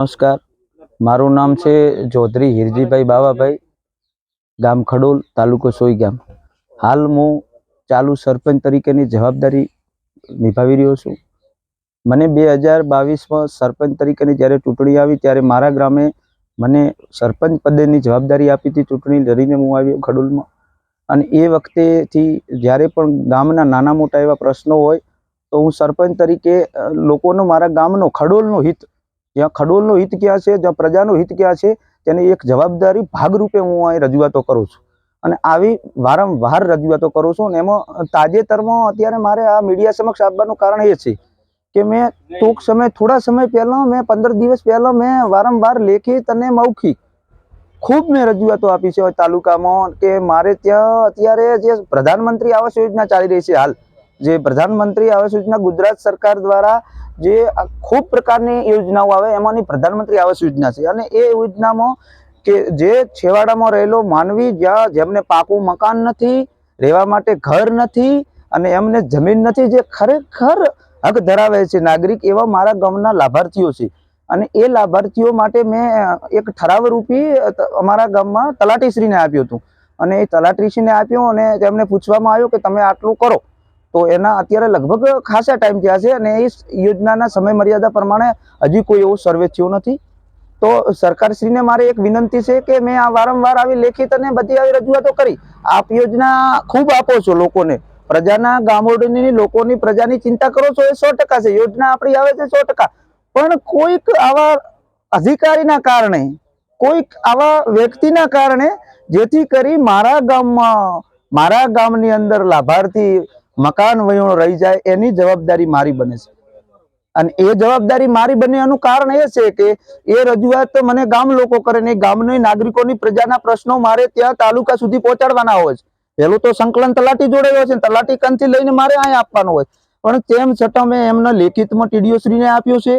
નમસ્કાર. મારું નામ છે ચૌધરી હિરજીભાઈ બાવાભાઈ, ગામ ખડોલ, તાલુકો સોઈગામ હાલ હું ચાલુ સરપંચ તરીકેની જવાબદારી નિભાવી રહ્યો છું. મને બે હજાર બાવીસમાં સરપંચ તરીકેની જ્યારે ચૂંટણી આવી, ત્યારે મારા ગ્રામે મને સરપંચ પદેની જવાબદારી આપી હતી ચૂંટણી લડીને હું આવ્યો ખડોલમાં. અને એ વખતેથી જ્યારે પણ ગામના નાના મોટા એવા પ્રશ્નો હોય, તો હું સરપંચ તરીકે લોકોનો, મારા ગામનો, ખડોલનો હિત જ્યાં ખડોલનું હિત ક્યાં છે, જ્યાં પ્રજાનું હિત ક્યાં છે, તેની એક જવાબદારી ભાગરૂપે હું અહીં રજૂઆતો કરું છું. અને આવી વારંવાર રજૂઆતો કરું છું અને એમાં તાજેતરમાં અત્યારે મારે આ મીડિયા સમક્ષ આપવાનું કારણ એ છે કે મેં ટૂંક સમય, થોડા સમય પહેલાં મેં પંદર દિવસ પહેલાં મેં વારંવાર લેખિત અને મૌખિક ખૂબ મેં રજૂઆતો આપી છે, તાલુકામાં કે મારે ત્યાં અત્યારે જે પ્રધાનમંત્રી આવાસ યોજના ચાલી રહી છે હાલ જે પ્રધાનમંત્રી આવાસ યોજના ગુજરાત સરકાર દ્વારા જે ખૂબ પ્રકારની યોજનાઓ આવે, એમાંની પ્રધાનમંત્રી આવાસ યોજના છે. અને એ યોજનામાં કે જે છેવાડામાં રહેલો માનવી જ્યાં જેમને પાકું મકાન નથી, રહેવા માટે ઘર નથી અને એમને જમીન નથી, જે ખરેખર હક ધરાવે છે નાગરિક એવા મારા ગામના લાભાર્થીઓ છે. અને એ લાભાર્થીઓ માટે મેં એક ઠરાવ રૂપી અમારા ગામમાં તલાટીશ્રીને આપ્યું હતું. અને એ તલાટીશ્રીને આપ્યું અને તેમને પૂછવામાં આવ્યું કે તમે આટલું કરો. તો એના અત્યારે લગભગ ખાસા ટાઈમ થયા છે અને એ યોજનાના સમય મર્યાદા પ્રમાણે હજી કોઈ એવો સર્વે થયો નથી. તો સરકારશ્રીને મારે એક વિનંતી છે કે મેં આ વારંવાર આવી લેખિત અને બધી આવી રજૂઆતો કરી. આપ યોજના ખૂબ આપો છો લોકોને. પ્રજાના ગામોડની લોકોની પ્રજાની ચિંતા કરો છો એ સો ટકા છે. યોજના આપણી આવે છે સો ટકા. પણ કોઈક આવા અધિકારીના કારણે, કોઈક આવા વ્યક્તિના કારણે જેથી કરી મારા ગામમાં, મારા ગામની અંદર લાભાર્થી મકાન વયો રહી જાય, એની જવાબદારી મારી બને છે. અને એ જવાબદારી મારી બને એનું કારણ એ છે કે એ રજૂઆત મને ગામ લોકો કરે ને ગામની નાગરિકોની પ્રજાના પ્રશ્નો મારે ત્યાં તાલુકા સુધી પહોંચાડવાના હોય છે. પેલું તો સંકલન તલાટી જોડે હોય છે તલાટી કંથી લઈને મારે અહીંયા આપવાનું હોય પણ તેમ છતાં મેં એમના લેખિતમાં ટીડીઓ શ્રીને આપ્યો છે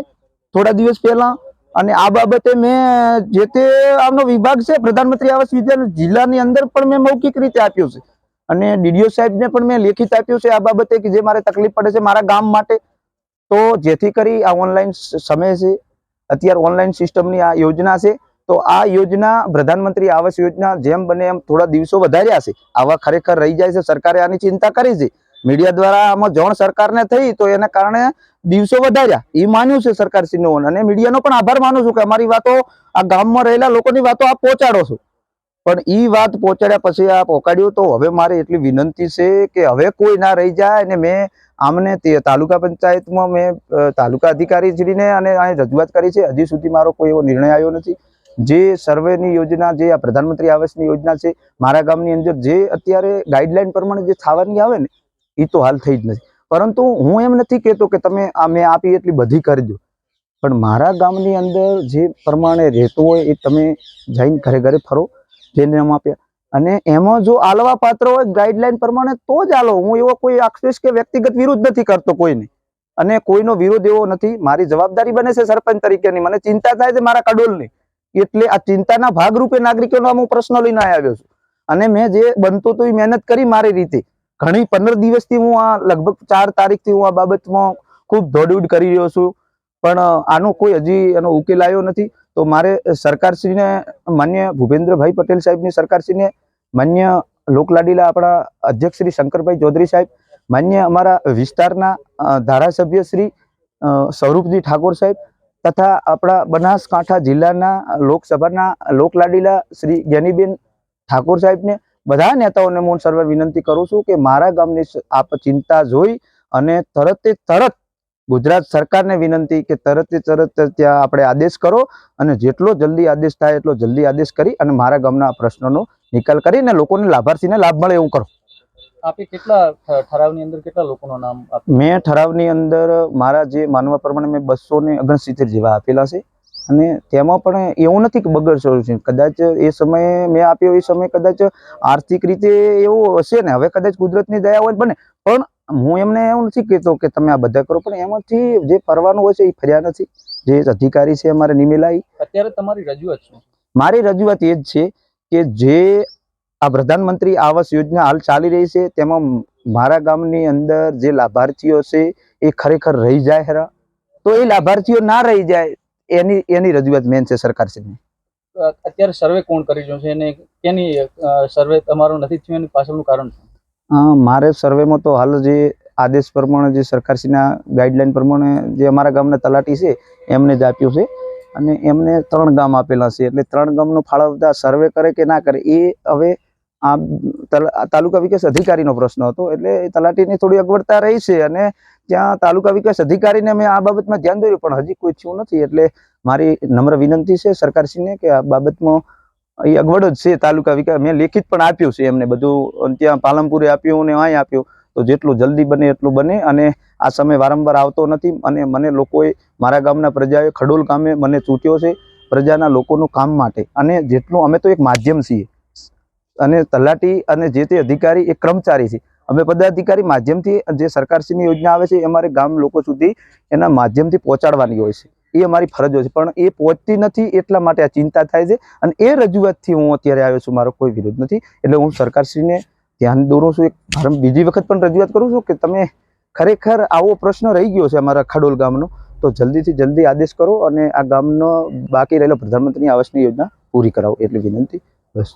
થોડા દિવસ પહેલા. અને આ બાબતે મેં જે તે આમનો વિભાગ છે, પ્રધાનમંત્રી આવાસ યોજના જિલ્લાની અંદર પણ મેં મૌખિક રીતે આપ્યો છે. અને ડીડીઓ સાહેબને પણ મેં લેખિત આપ્યું છે આ બાબતે કે જે મારે તકલીફ પડે છે મારા ગામ માટે. તો જેથી કરી આ ઓનલાઈન સમય છે. અત્યારે ઓનલાઈન સિસ્ટમની આ યોજના છે. તો આ યોજના પ્રધાનમંત્રી આવાસ યોજના જેમ બને એમ થોડા દિવસો વધાર્યા છે. આવા ખરેખર રહી જાય છે. સરકારે આની ચિંતા કરી છે. મીડિયા દ્વારા આમાં જણ સરકારને થઈ તો એના કારણે દિવસો વધાર્યા. એ માન્યું છે સરકારશ્રીનું. અને મીડિયાનો પણ આભાર માનું છું કે અમારી વાતો આ ગામમાં રહેલા લોકોની વાતો આપ પહોંચાડો છો. પણ એ વાત પહોંચાડ્યા પછી આ પહોંચાડ્યું તો હવે મારે એટલી વિનંતી છે કે હવે કોઈ ના રહી જાય અને મેં આમને તે તાલુકા પંચાયતમાં મેં તાલુકા અધિકારીશ્રીને અને અહીં રજૂઆત કરી છે. હજી સુધી મારો કોઈ એવો નિર્ણય આવ્યો નથી. જે સર્વેની યોજના, જે આ પ્રધાનમંત્રી આવાસની યોજના છે, મારા ગામની અંદર જે અત્યારે ગાઈડલાઈન પ્રમાણે જે થવાની આવે ને એ તો હાલ થઈ જ નથી. પરંતુ હું એમ નથી કહેતો કે તમે આ મેં આપી એટલી બધી કરી દો. પણ મારા ગામની અંદર જે પ્રમાણે રહેતું હોય એ તમે જઈને ઘરે ઘરે ફરો. જે નામ આપ્યા. અને એમાં જો આલવા પાત્ર હોય ગાઈડલાઈન પ્રમાણે તો જ આલો. હું એવો કોઈ આક્ષેપ કે વ્યક્તિગત વિરોધ નથી કરતો કોઈને. અને કોઈનો વિરોધ એવો નથી. મારી જવાબદારી બને છે સરપંચ તરીકેની. મને ચિંતા થાય છે મારા કડોલની. એટલે આ ચિંતાના ભાગરૂપે નાગરિકોનો હું પ્રશ્ન લઈને આવ્યો છું. અને મેં જે બનતું હતું એ મહેનત કરી મારી રીતે. ઘણી પંદર દિવસથી હું આ લગભગ ચાર તારીખથી હું આ બાબતમાં ખૂબ દોડૂડ કરી રહ્યો છું. પણ આનો કોઈ હજી એનો ઉકેલ આવ્યો નથી. તો મારે સરકારશ્રીને માન્ય ભૂપેન્દ્રભાઈ પટેલ સાહેબની સરકારશ્રીને માન્ય લોકલાડીલા આપણા અધ્યક્ષ શ્રી શંકરભાઈ ચૌધરી સાહેબ, માન્ય અમારા વિસ્તારના ધારાસભ્ય શ્રી સ્વરૂપજી ઠાકોર સાહેબ તથા આપણા બનાસકાંઠા જિલ્લાના લોકસભાના લોકલાડીલા શ્રી જ્ઞાનીબેન ઠાકોર સાહેબને બધા નેતાઓને હું સર્વે વિનંતી કરું છું કે મારા ગામની આપ ચિંતા જોઈ અને તરત તરત ગુજરાત સરકારને વિનંતી કે તરત તરત ત્યાં આપણે આદેશ કરો અને જેટલો જલ્દી આદેશ થાય એટલો જલ્દી આદેશ કરી અને મારા ગામના પ્રશ્નોનો નિકાલ કરીને લોકોને લાભાર્થીને લાભ મળે એવું કરો. આપે કેટલા ઠરાવની અંદર કેટલા લોકોનું નામ મેં ઠરાવની અંદર મારા જે માનવા પ્રમાણે મેં બસો ને ઓગણસિત્તેર જેવા આપેલા છે અને તેમાં પણ એવું નથી કે બગડ છે. કદાચ એ સમયે મેં આપ્યો એ સમયે કદાચ આર્થિક રીતે એવું હશે ને હવે કદાચ કુદરતની દયા હોય બને. પણ હું એમને એવું નથી કહેતો કે તમે આ બધા કરો પણ એમાંથી જે ફરવાનું હોય છે એ ફર્યા નથી. જે અધિકારી છે અમારે નિમેલા ઈ અત્યારે તમારી રજૂઆત શું? મારી રજૂઆત એ જ છે કે જે આ પ્રધાનમંત્રી આવાસ યોજના હાલ ચાલી રહી છે તેમાં મારા ગામની અંદર જે લાભાર્થીઓ છે એ ખરેખર રહી જાય ખરા તો એ લાભાર્થીઓ ના રહી જાય એની એની રજૂઆત મેન છે સરકારશ્રીની. છે અત્યારે સર્વે કોણ કરી રહ્યું છે? અને કેની સર્વે તમારું નથી થયું? એની પાછળનું કારણ શું? મારે સર્વેમાં તો હાલ જે આદેશ પ્રમાણે, જે સરકારશ્રીના ગાઈડલાઈન પ્રમાણે જે અમારા ગામના તલાટી છે, એમને જ આપ્યું છે. અને એમને ત્રણ ગામ આપેલા છે, એટલે ત્રણ ગામનો ફાળવતા સર્વે કરે કે ના કરે, એ હવે આ તલ- તાલુકા વિકાસ અધિકારીનો પ્રશ્ન હતો. એટલે તલાટીની થોડી અગવડતા રહી છે અને ત્યાં તાલુકા વિકાસ અધિકારીને મેં આ બાબતમાં ધ્યાન દોર્યું, પણ હજી કોઈ થયું નથી. એટલે મારી નમ્ર વિનંતી છે સરકારશ્રીને કે આ બાબતમાં એ અગવડ જ છે, તાલુકા વિકાસ, મેં લેખિત પણ આપ્યું છે એમને બધું. ત્યાં પાલનપુરે આપ્યું ને અહીં આપ્યું. તો જેટલું જલ્દી બને એટલું બને. અને આ સમય વારંવાર આવતો નથી. અને મને લોકોએ, મારા ગામના પ્રજાએ ખડોલ ગામે મને ચૂંટ્યો છે પ્રજાના લોકોનું કામ માટે. અને જેટલું અમે તો એક માધ્યમ છીએ. અને તલાટી અને જે તે અધિકારી એ કર્મચારી છે. અમે પદાધિકારી માધ્યમથી જે સરકારશ્રીની યોજના આવે છે, એ અમારે ગામ લોકો સુધી એના માધ્યમથી પહોંચાડવાની હોય છે. એ અમારી ફરજો છે. પણ એ પહોંચતી નથી એટલા માટે આ ચિંતા થાય છે. અને એ રજૂઆતથી હું અત્યારે આવ્યો છું. મારો કોઈ વિરોધ નથી. એટલે હું સરકારશ્રીને ધ્યાન દોરું છું. એક બીજી વખત પણ રજૂઆત કરું છું કે તમે ખરેખર આવો પ્રશ્ન રહી ગયો છે અમારા ખડોલ ગામનો, તો જલ્દીથી જલ્દી આદેશ કરો અને આ ગામનો બાકી રહેલો પ્રધાનમંત્રી આવાસની યોજના પૂરી કરાવો. એટલી વિનંતી. બસ.